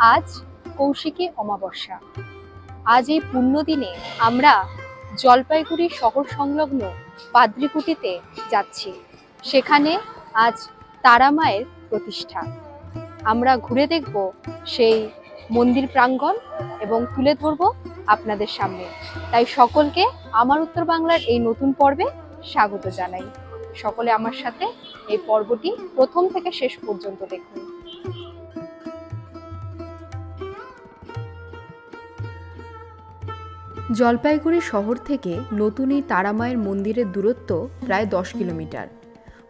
আজ কৌশিকী অমাবস্যা। আজ এই পুণ্যদিনে আমরা জলপাইগুড়ি শহর সংলগ্ন পাদ্রিকুটিতে যাচ্ছি। সেখানে আজ তারা মায়ের প্রতিষ্ঠা। আমরা ঘুরে দেখব সেই মন্দির প্রাঙ্গণ এবং তুলে ধরব আপনাদের সামনে। তাই সকলকে আমার উত্তর বাংলার এই নতুন পর্বে স্বাগত জানাই। সকলে আমার সাথে এই পর্বটি প্রথম থেকে শেষ পর্যন্ত দেখুন। জলপাইগুড়ি শহর থেকে নতুন এই তারামায়ের মন্দিরের দূরত্ব প্রায় দশ কিলোমিটার।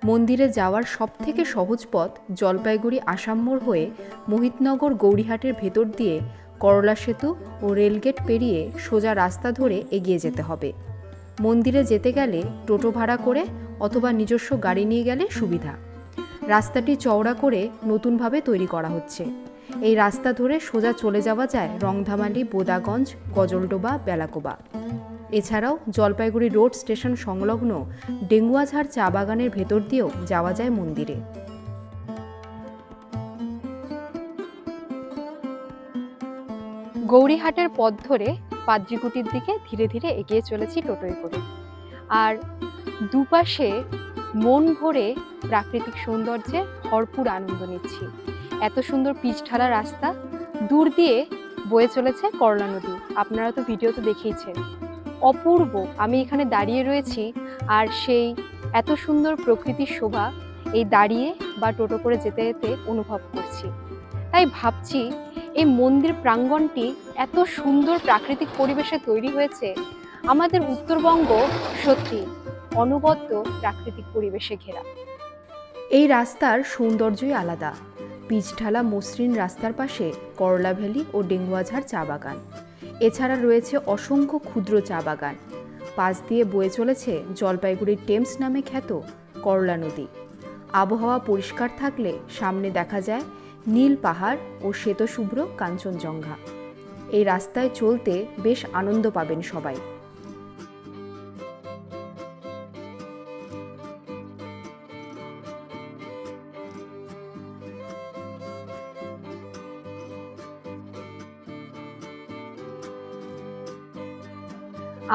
মন্দিরে যাওয়ার সবথেকে সহজ পথ জলপাইগুড়ি আসাম্মোড় হয়ে মোহিতনগর গৌরীহাটের ভেতর দিয়ে করলা সেতু ও রেলগেট পেরিয়ে সোজা রাস্তা ধরে এগিয়ে যেতে হবে। মন্দিরে যেতে গেলে টোটো ভাড়া করে অথবা নিজস্ব গাড়ি নিয়ে গেলে সুবিধা। রাস্তাটি চওড়া করে নতুনভাবে তৈরি করা হচ্ছে। এই রাস্তা ধরে সোজা চলে যাওয়া যায় রংধামালি বোদাগঞ্জ, গজলডোবা, বেলাকোবা। এছাড়াও জলপাইগুড়ি রোড স্টেশন সংলগ্ন ডেঙ্গুয়াঝাড় চা বাগানের ভেতর দিয়েও যাওয়া যায় মন্দিরে। গৌরীহাটের পথ ধরে পাদ্রিকুটির দিকে ধীরে ধীরে এগিয়ে চলেছি টোটোয় করে। আর দুপাশে মন ভরে প্রাকৃতিক সৌন্দর্যে ভরপুর আনন্দ নিচ্ছি। এত সুন্দর পিচ ঢালা রাস্তা দূর দিয়ে বয়ে চলেছে করলা নদী। আপনারা তো ভিডিও তো দেখেইছেন। অপূর্ব। আমি এখানে দাঁড়িয়ে রয়েছি আর সেই এত সুন্দর প্রকৃতির শোভা এই দাঁড়িয়ে বা টোটো করে যেতে যেতে অনুভব করছি। তাই ভাবছি এই মন্দির প্রাঙ্গণটি এত সুন্দর প্রাকৃতিক পরিবেশে তৈরি হয়েছে, আমাদের উত্তরবঙ্গ সত্যি অনবদ্য প্রাকৃতিক পরিবেশে ঘেরা। এই রাস্তার সৌন্দর্যই আলাদা। পিচঢালা মসৃণ রাস্তার পাশে করলা ভ্যালি ও ডেঙ্গুয়াঝাড় চা বাগান। এছাড়া রয়েছে অসংখ্য ক্ষুদ্র চা বাগান। পাশ দিয়ে বয়ে চলেছে জলপাইগুড়ির টেমস নামে খ্যাত করলা নদী। আবহাওয়া পরিষ্কার থাকলে সামনে দেখা যায় নীল পাহাড় ও শ্বেতশুভ্র কাঞ্চনজঙ্ঘা। এই রাস্তায় চলতে বেশ আনন্দ পাবেন সবাই।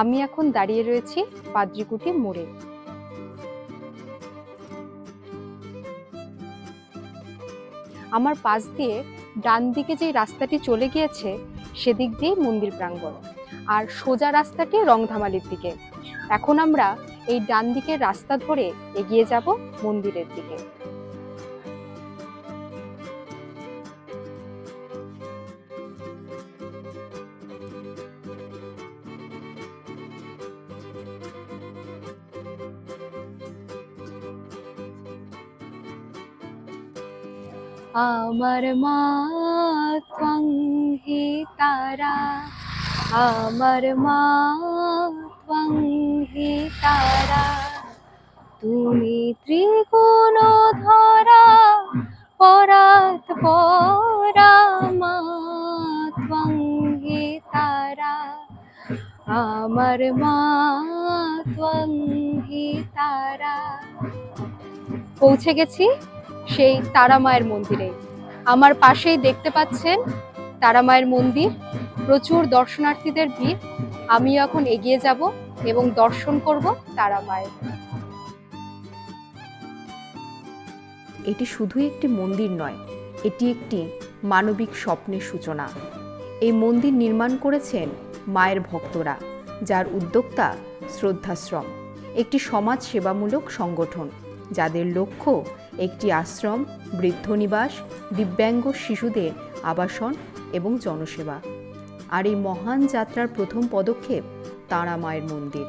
আমি এখন দাঁড়িয়ে রয়েছি পাদ্রিকুটি মোড়ে। আমার পাশ দিয়ে ডান দিকে যে রাস্তাটি চলে গিয়েছে, সেদিক দিয়েই মন্দির প্রাঙ্গণ, আর সোজা রাস্তাটি রংধামালির দিকে। এখন আমরা এই ডান দিকের রাস্তা ধরে এগিয়ে যাব মন্দিরের দিকে। আমার মা ত্বং হি তারা, আমার মা ত্বং হি তারা। তুমি ত্রিগুণ ধরা পরাত পরা মা ত্বং হি তারা, আমার মা ত্বং হি তারা। পৌঁছে গেছি? সেই তারা মায়ের মন্দিরে। আমার পাশেই দেখতে পাচ্ছেন তারা মায়ের মন্দির। প্রচুর দর্শনার্থীদের ভিড়। আমিও এখন এগিয়ে যাব এবং দর্শন করব তারা মায়ের। এটি শুধু একটি মন্দির নয়, এটি একটি মানবিক স্বপ্নের সূচনা। এই মন্দির নির্মাণ করেছেন মায়ের ভক্তরা, যার উদ্যোক্তা শ্রদ্ধাশ্রম। একটি সমাজ সেবামূলক সংগঠন, যাদের লক্ষ্য একটি আশ্রম, বৃদ্ধ নিবাস, দিব্যাঙ্গ শিশুদের আবাসন এবং জনসেবা। আর এই মহান যাত্রার প্রথম পদক্ষেপ তারা মায়ের মন্দির।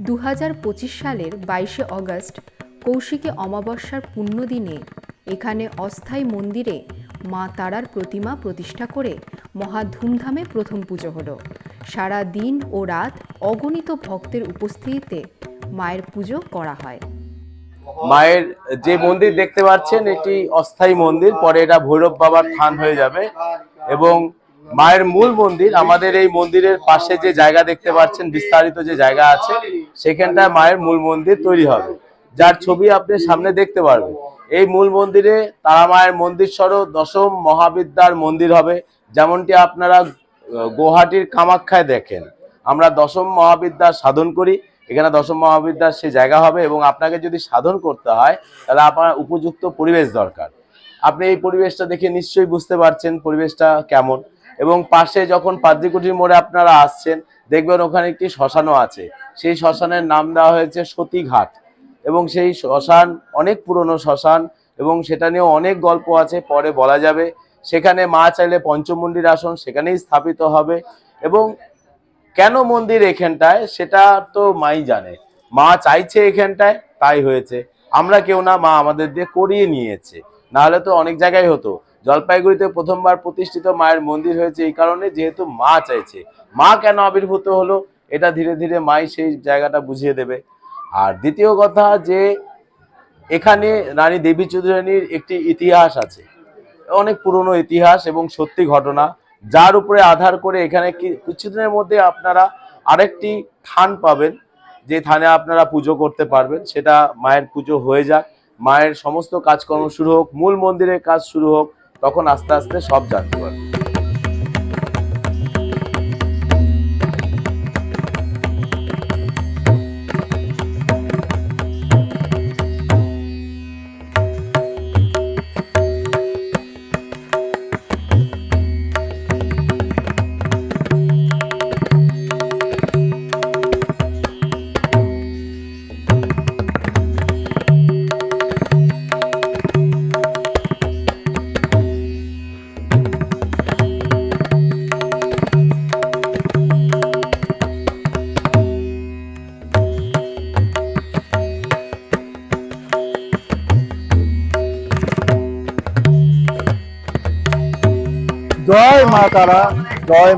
দু হাজার পঁচিশ সালের বাইশে অগস্ট কৌশিকী অমাবস্যার পুণ্যদিনে এখানে অস্থায়ী মন্দিরে মা তারার প্রতিমা প্রতিষ্ঠা করে মহা ধুমধামে প্রথম পুজো হলো। সারা দিন ও রাত অগণিত ভক্তের উপস্থিতিতে মায়ের পুজো করা হয়। মায়ের যে মন্দির দেখতে পাচ্ছেন, এটি অস্থায়ী মন্দির, পরে এটা ভৈরব বাবার থান হয়ে যাবে। এবং মায়ের মূল মন্দির, আমাদের এই মন্দিরের পাশে যে জায়গা দেখতে পাচ্ছেন, বিস্তারিত যে জায়গা আছে, সেখানটায় মায়ের মূল মন্দির তৈরি হবে। যার ছবি আপনি সামনে দেখতে পারবেন। এই মূল মন্দিরে তারা মায়ের মন্দির সহ দশম মহাবিদ্যার মন্দির হবে, যেমনটি আপনারা গুয়াহাটির কামাখ্যায় দেখেন। আমরা দশম মহাবিদ্যার সাধন করি, এখানে দশম মহাবিদ্যার সে জায়গা হবে এবং আপনাকে যদি সাধন করতে হয়, তাহলে আপনার উপযুক্ত পরিবেশ দরকার। আপনি এই পরিবেশটা দেখে নিশ্চয়ই বুঝতে পারছেন পরিবেশটা কেমন। এবং পাশে যখন পাদ্রিকুটির মোড়ে আপনারা আসছেন, দেখবেন ওখানে একটি শ্মশানও আছে। সেই শ্মশানের নাম দেওয়া হয়েছে সতীঘাট। এবং সেই শ্মশান, অনেক পুরনো শ্মশান এবং সেটা নিয়েও অনেক গল্প আছে, পরে বলা যাবে। সেখানে মা চাইলে পঞ্চমুণ্ডির আসন সেখানেই স্থাপিত হবে এবং কেন মন্দির এখানটায় সেটা তো মাই জানে। মা চাইছে এখানটায়, তাই হয়েছে। আমরা কেউ না, মা আমাদের দিয়ে করিয়ে নিয়েছে। নাহলে তো অনেক জায়গায় হতো। জলপাইগুড়িতে প্রথমবার প্রতিষ্ঠিত মায়ের মন্দির হয়েছে এই কারণে যেহেতু মা চাইছে। মা কেন আবির্ভূত হলো, এটা ধীরে ধীরে মাই সেই জায়গাটা বুঝিয়ে দেবে। আর দ্বিতীয় কথা যে এখানে রানী দেবী চৌধুরানীর একটি ইতিহাস আছে, অনেক পুরনো ইতিহাস এবং সত্যি ঘটনা, যার উপরে আধার করে এখানে কিছুদিনের মধ্যে আপনারা আরেকটি থান পাবেন, যে থানে আপনারা পুজো করতে পারবেন, সেটা মায়ের পুজো হয়ে যাক, মায়ের সমস্ত কাজকর্ম শুরু হোক, মূল মন্দিরের কাজ শুরু হোক, তখন আস্তে আস্তে সব জানতে পারবেন।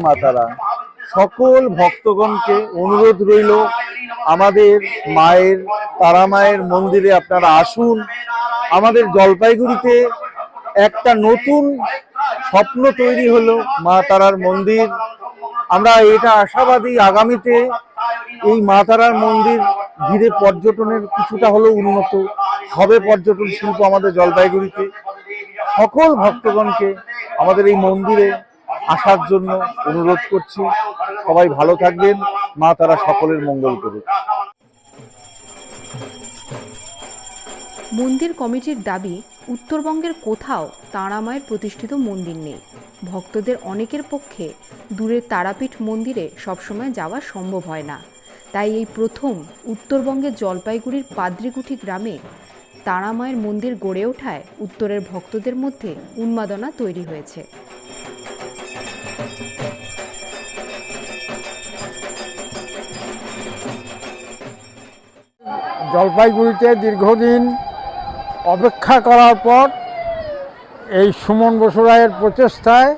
জয় মা তারা সকল ভক্তগণকে অনুরোধ রইল, আমাদের মায়ের, তারা মায়ের মন্দিরে আপনারা আসুন। আমাদের জলপাইগুড়িতে একটা নতুন স্বপ্ন তৈরি হলো মা তারার মন্দির। আমরা এটা আশাবাদী আগামীতে এই মা তারার মন্দির ঘিরে পর্যটনের কিছুটা হলেও উন্নত হবে পর্যটন শিল্প আমাদের জলপাইগুড়িতে। সকল ভক্তগণকে আমাদের এই মন্দিরে আসার জন্য অনুরোধ করছি। সবাই ভালো থাকবেন। মা তারা সকলের মঙ্গল করুক। মন্দির কমিটির দাবি, উত্তরবঙ্গের কোথাও তারামায়ের প্রতিষ্ঠিত মন্দির নেই। ভক্তদের অনেকের পক্ষে দূরের তারাপীঠ মন্দিরে সবসময় যাওয়া সম্ভব হয় না। তাই এই প্রথম উত্তরবঙ্গের জলপাইগুড়ির পাদ্রিকুঠি গ্রামে তারামায়ের মন্দির গড়ে ওঠায় উত্তরের ভক্তদের মধ্যে উন্মাদনা তৈরি হয়েছে। জলপাইগুড়িতে দীর্ঘদিন অপেক্ষা করার পর এই সুমন বসুরায়ের প্রচেষ্টায়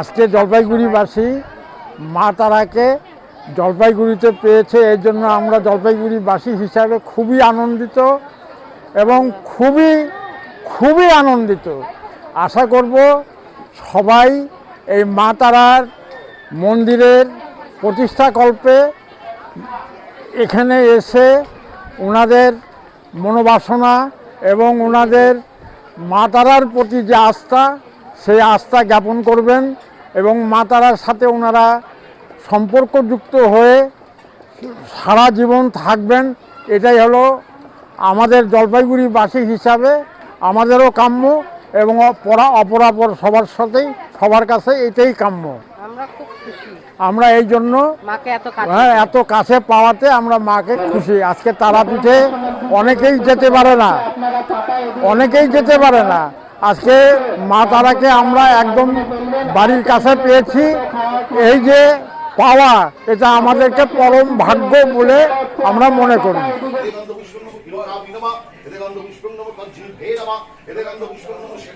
আজকে জলপাইগুড়িবাসী মা তারাকে জলপাইগুড়িতে পেয়েছে। এর জন্য আমরা জলপাইগুড়িবাসী হিসাবে খুবই আনন্দিত এবং খুবই খুবই আনন্দিত। আশা করব সবাই এই মা তারার মন্দিরের প্রতিষ্ঠাকল্পে এখানে এসে ওনাদের মনোবাসনা এবং ওনাদের মা তারার প্রতি যে আস্থা, সেই আস্থা জ্ঞাপন করবেন এবং মা তারার সাথে ওনারা সম্পর্কযুক্ত হয়ে সারা জীবন থাকবেন। এটাই হলো আমাদের জলপাইগুড়িবাসী হিসাবে আমাদেরও কাম্য। এবং অপরা অপরাপর সবার সাথেই সবার কাছে এটাই কাম্য। আমরা খুব খুশি। আমরা এই জন্য এত কাছে হ্যাঁ এত কাছে পাওয়াতে আমরা মাকে খুশি। আজকে তারাপীঠে অনেকেই যেতে পারে না। অনেকেই যেতে পারে না। আজকে মা তারাকে আমরা একদম বাড়ির কাছে পেয়েছি। এই যে পাওয়া এটা আমাদেরকে পরম ভাগ্য বলে আমরা মনে করি।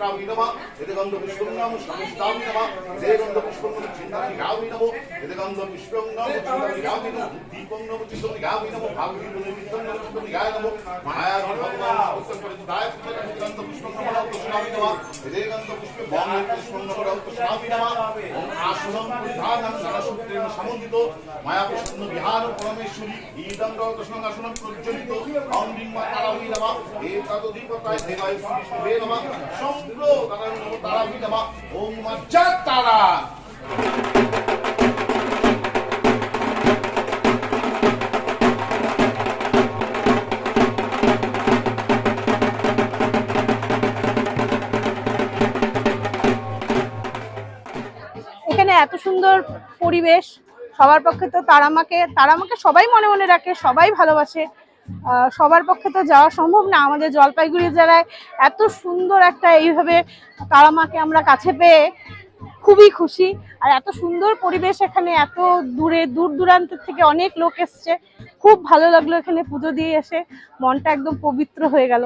நாம் இதமா యదిగంధ పుష్పంగం సంస్థామినమ యదిగంధ పుష్పంగం చిందామి గావినము యదిగంధ పుష్పంగం చిందామి గావినము దీపం నము చిందామి గావినము భాగవీను నిత్యం నము చిందామి గాయనము మాయా భగవాన్ పుష్పం పరిదాయ యదిగంధ పుష్పంగం నమ పుష్పామినమ యదిగంధ పుష్పం బాణ పుష్పంగం నమ పుష్పామినమ ఓం ఆశ్రమం పుధానం సరస్వతీం సముదిత మాయా పుష్పం విహార పరమేశ్వరి ఈదం రవ కృష్ణ আসনম প্রজ্বলিত অম্বিম্বা তারাবী নমঃ এ তদদীপতায় দেবায় শ্রী বিষ্ণুবে নমঃ সম্প্র তারাবী তারা এখানে এত সুন্দর পরিবেশ, সবার পক্ষে তো তারামাকে তারামাকে সবাই মনে মনে রাখে, সবাই ভালোবাসে। সবার পক্ষে তো যাওয়া সম্ভব না। আমাদের জলপাইগুড়ি জেলায় এত সুন্দর একটা এইভাবে তারামাকে আমরা কাছে পেয়ে খুবই খুশি। আর এত সুন্দর পরিবেশ এখানে, এত দূরে, দূর দূরান্ত থেকে অনেক লোক এসছে। খুব ভালো লাগল এখানে পুজো দিয়ে এসে। মনটা একদম পবিত্র হয়ে গেল।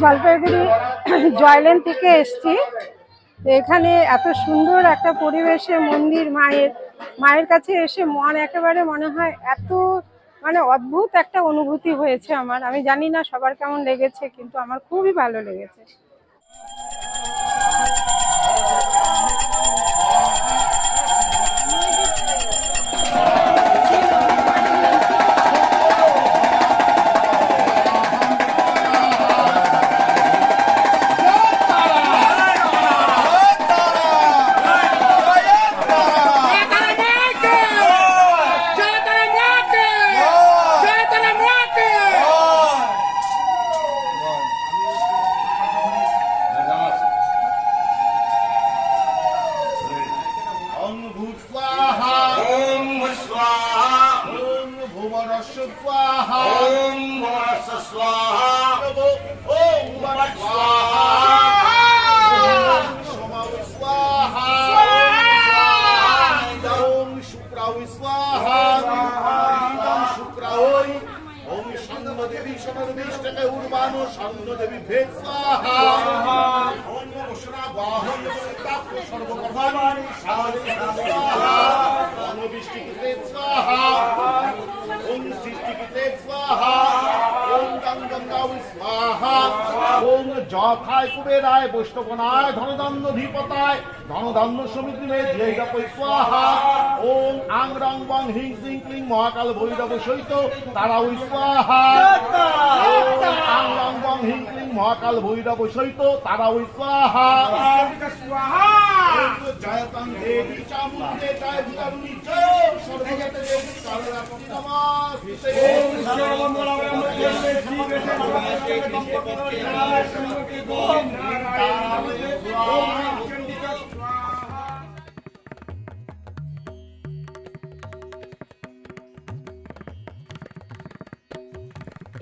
জলপাইগুড়ি জয়লেন থেকে এসছি। এখানে এত সুন্দর একটা পরিবেশে মন্দির মায়ের মায়ের কাছে এসে মন একেবারে মনে হয় এত মানে অদ্ভুত একটা অনুভূতি হয়েছে আমার। আমি জানি না সবার কেমন লেগেছে, কিন্তু আমার খুবই ভালো লেগেছে। ভুবনস্য স্বাহা ওম ভুবনস্য স্বাহা ওম ভুবনস্য স্বাহা ওম সমাউ স্বাহা ওম শুক্রাউ স্বাহা ওম শুক্রাউ ওম সন্ন দেবী সমরবিষ্টকে উর্বাণ সন্ন দেবী ভেদ স্বাহা ওম বসরা বাহন সত্তাপ্য সর্বকর্মাণি স্বাহা ওম বৃষ্টিকৃতে স্বাহা, ওম সৃষ্টিকৃতে স্বাহা, ওম যথায় কুবেরায় বৈষ্ণবনায় ধনদন্ন ধীপতায় ধনদন্ন সমিতি স্বাহা, ওম আং রং বং হিং সিং ক্লিং মহাকাল ভৈরব সহিত তারাও স্বাহা আং রং বং হিং ক্লিং মহাকাল ভৈরব সহিত তারাও স্বাহা। জয়তং দেবী চামুণ্ডে জয় ভূতারুণী জয় সর্বগত দেবী কালরাত্রি নমস্তে ওম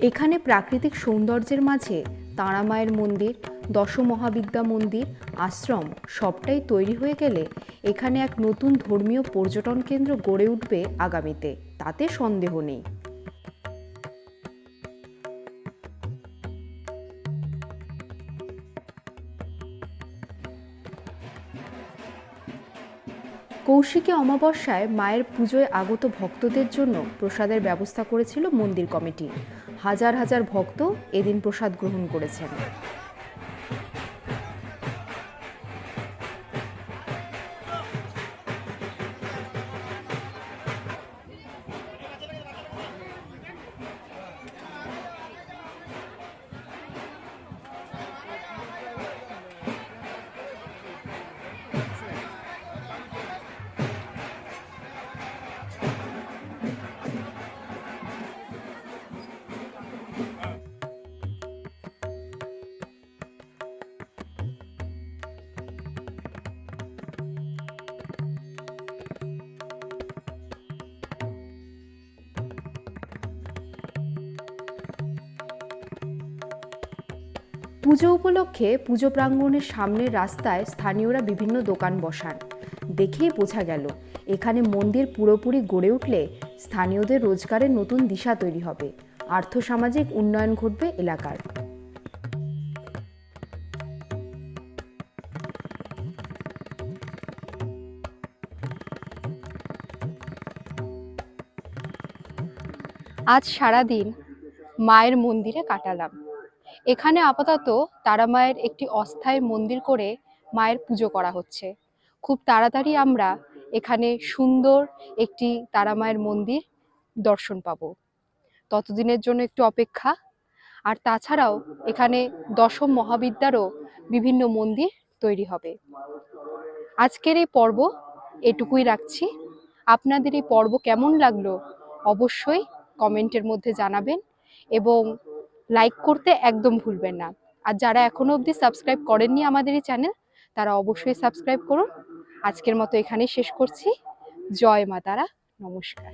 এখানে প্রাকৃতিক সৌন্দর্যের মাঝে তারা মায়ের মন্দির, দশমহাবিদ্যা মন্দির, আশ্রম সবটাই তৈরি হয়ে গেলে এখানে এক নতুন ধর্মীয় পর্যটন কেন্দ্র গড়ে উঠবে আগামীতে। তাতে সন্দেহ নেই। কৌশিকী অমাবস্যায় মায়ের পুজোয় আগত ভক্তদের জন্য প্রসাদের ব্যবস্থা করেছিল মন্দির কমিটি। হাজার হাজার ভক্ত এদিন প্রসাদ গ্রহণ করেছেন। পুজো উপলক্ষে পুজো প্রাঙ্গণের সামনের রাস্তায় স্থানীয়রা বিভিন্ন দোকান বসান। দেখেই বোঝা গেল, এখানে মন্দির পুরোপুরি গড়ে উঠলে স্থানীয়দের রোজগারের নতুন দিশা তৈরি হবে। আর্থসামাজিক উন্নয়ন ঘটবে এলাকার। আজ সারাদিন মায়ের মন্দিরে কাটালাম। এখানে আপাতত তারা মায়ের একটি অস্থায়ী মন্দির করে মায়ের পুজো করা হচ্ছে। খুব তাড়াতাড়ি আমরা এখানে সুন্দর একটি তারা মায়ের মন্দির দর্শন পাবো। ততদিনের জন্য একটু অপেক্ষা। আর তাছাড়াও এখানে দশম মহাবিদ্যারও বিভিন্ন মন্দির তৈরি হবে। আজকের এই পর্ব এটুকুই রাখছি। আপনাদের এই পর্ব কেমন লাগল অবশ্যই কমেন্টের মধ্যে জানাবেন এবং লাইক করতে একদম ভুলবেন না। আর যারা এখনও অবধি সাবস্ক্রাইব করেননি আমাদের এই চ্যানেল তারা অবশ্যই সাবস্ক্রাইব করুন। আজকের মতো এখানেই শেষ করছি। জয় মা তারা। নমস্কার।